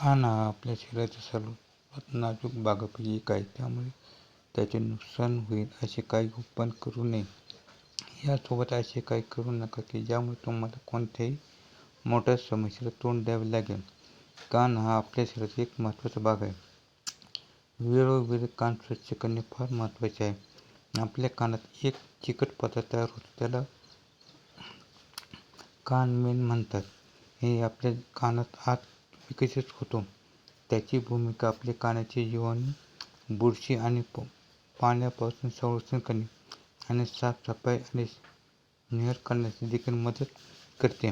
कान हा आपल्या शरीराचा सर्वात नाजूक भागापैकी एक आहे त्यामुळे त्याचे नुकसान होईल असे काही उपाय करू नये. यासोबत असे काही करू नका की ज्यामुळे तुम्हाला कोणत्याही मोठ्या समस्येला तोंड द्यावे लागेल. कान हा आपल्या शरीराचा एक महत्त्वाचा भाग आहे. वेळोवेळी कान स्वच्छ करणे फार महत्त्वाचे आहे. आपल्या कानात एक चिकट पदार्थ तयार होतो त्याला कान मेन म्हणतात. हे आपल्या कानात आत विकसित होतो. त्याची भूमिका आपले कानाचे जीवन बुरशी आणि पाण्यापासून संरक्षण करणे आणि साफसफाई आणि निहर करण्यास देखील मदत करते.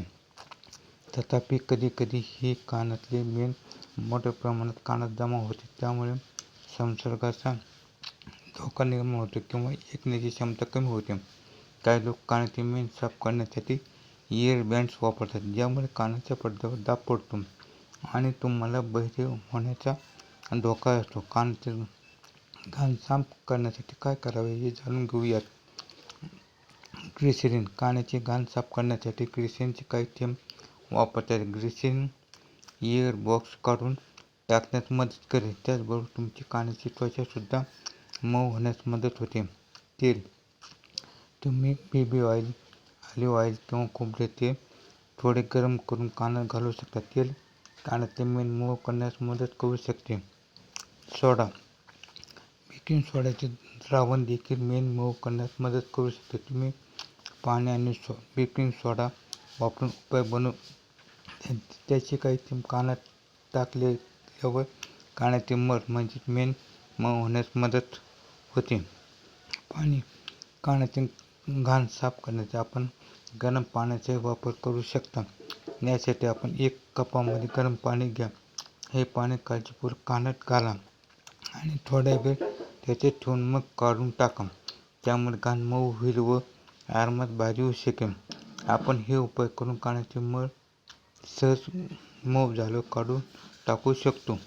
तथापि कधीकधी ही कानातले मेण मोठ्या प्रमाणात कानात जमा होते. त्यामुळे संसर्गाचा धोका निर्माण होतो किंवा ऐकण्याची क्षमता कमी होते. काही लोक कानातील मेण साफ करण्यासाठी इयर बँड्स वापरतात ज्यामुळे कानाच्या पडद्यावर दाब पडतो. आणि तुम्हाला बहिरे होण्याचा धोका असतो. कान घाण साफ करण्यासाठी काय करावे हे जाणून घेऊयात. ग्लिसरीन कानाची घाण साफ करण्यासाठी ग्लिसरीनचे काही थेंब वापरतात. ग्लिसरीन इयर बॉक्स काढून टाकण्यास मदत करेल. त्याचबरोबर तुमची कानाची त्वचासुद्धा मऊ होण्यास मदत होते. तेल तुम्ही बेबी ऑइल ऑलिव्ह ऑइल किंवा खोबरे तेल थोडे गरम करून कानात घालू शकता. तेल कानातले मेण मऊ करण्यास मदत करू शकते. सोडा. बेकिंग सोड्याचे द्रावण देखील मेण मऊ करण्यास मदत करू शकते. तुम्ही पाणी आणि सो बेकिंग सोडा वापरून उपाय बनवू. त्याचे काही थेंब कानात टाकल्यावर कानाचे मर म्हणजे मेण मऊ होण्यास मदत होते. पाणी. कानाचे घाण साफ करण्याचे आपण गरम पाण्याचा वापर करू शकता. यासाठी आपण एक कपामध्ये गरम पाणी घ्या. हे पाणी काळजीपूर्वक कानात घाला आणि थोड्या वेळ त्याचे ठेवून मग काढून टाका. त्यामुळे घाण मऊ होईल व आरामात भाजी होऊ शकेल. आपण हे उपाय करून कानाचे मळ सहज मऊ झालं काढून टाकू शकतो.